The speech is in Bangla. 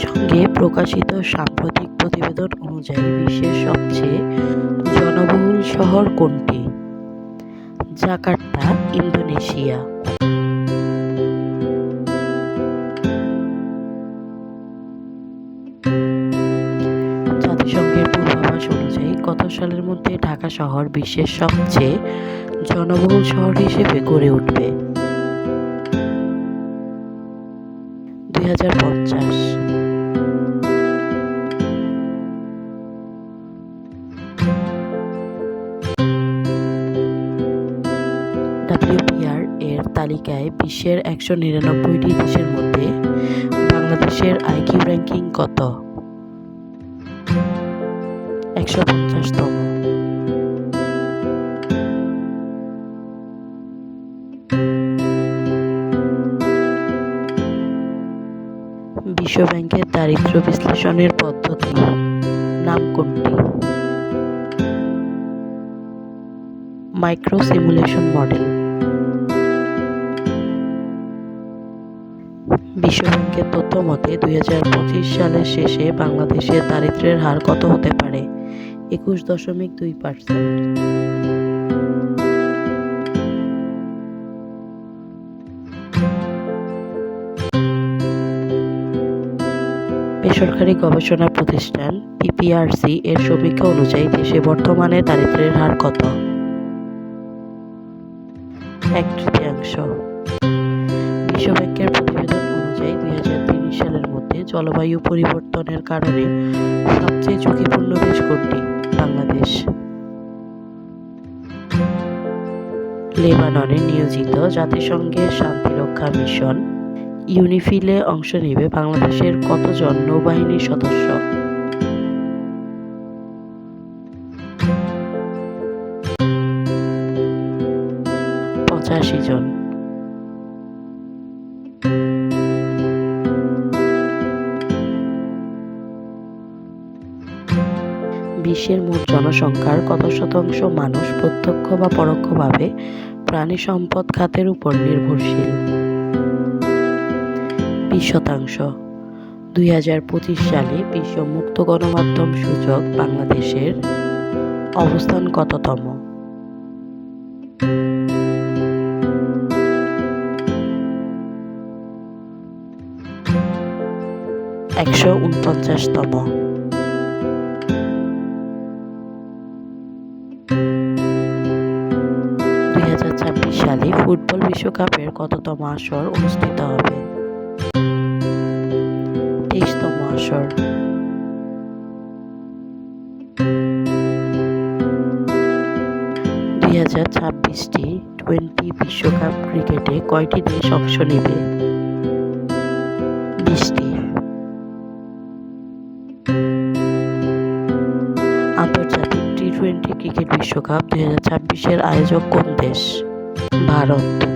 জাতিসংঘে প্রকাশিত সাম্প্রতিক প্রতিবেদন অনুযায়ী বিশ্বের সবচেয়ে জনবহুল শহর কোনটি? Jakarta, Indonesia. জাতিসংঘের পূর্বাভাস অনুযায়ী গত সালের মধ্যে ঢাকা শহর বিশ্বের সবচেয়ে জনবহুল শহর হিসেবে গড়ে উঠবে। দুই হাজার পঞ্চাশ। ডাব্লিউপিআর এর তালিকায় বিশ্বের একশো নিরানব্বইটি দেশের মধ্যে বাংলাদেশের আইকিউ র্যাঙ্কিং কত? একশো পঞ্চাশতম। বিশ্বব্যাংকের দারিদ্র্য বিশ্লেষণের পদ্ধতি, নাম কোনটি? Micro simulation model. বিশ্বব্যাংকের তথ্য মতে, দুই হাজার পঁচিশ সালের শেষে বাংলাদেশের দারিদ্র্যের হার কত হতে পারে? একুশ দশমিক দুই পার্সেন্ট। বেসরকারি গবেষণা প্রতিষ্ঠান পিপিআরসি এর সমীক্ষা অনুযায়ী দেশে বর্তমানে দারিদ্র্যের হার কত? এক তৃতীয়াংশ। বিশ্বব্যাংকের জলবায়ু পরিবর্তনের কারণে সবচেয়ে ঝুঁকিপূর্ণ দেশ কোনটি? বাংলাদেশ। লেবাননে নিয়োজিত জাতিসংঘের শান্তিরক্ষা মিশন ইউনিফিলে অংশ নেবে বাংলাদেশের কতজন নৌবাহিনীর সদস্য? পঁচাশি জন। বিশ্বের মোট জনসংখ্যার কত শতাংশ মানুষ প্রত্যক্ষ বা পরোক্ষভাবে প্রাণী সম্পদ খাতের উপর নির্ভরশীল? বিশ শতাংশ। দুই হাজার পঁচিশ সালে বিশ্ব মুক্ত গণমাধ্যম সূচক বাংলাদেশের অবস্থান কততম? একশো উনপঞ্চাশতম। ফুটবল বিশ্বকাপের কততম আসর অনুষ্ঠিত হবে? তেইশতম আসর। দুই হাজার ছাব্বিশটি টোয়েন্টি বিশ্বকাপ ক্রিকেটে কয়টি দেশ অংশ নেবে? বিশটি। আন্তর্জাতিক টি টোয়েন্টি ক্রিকেট বিশ্বকাপ দুই হাজার ছাব্বিশের আয়োজক কোন দেশ? ভারত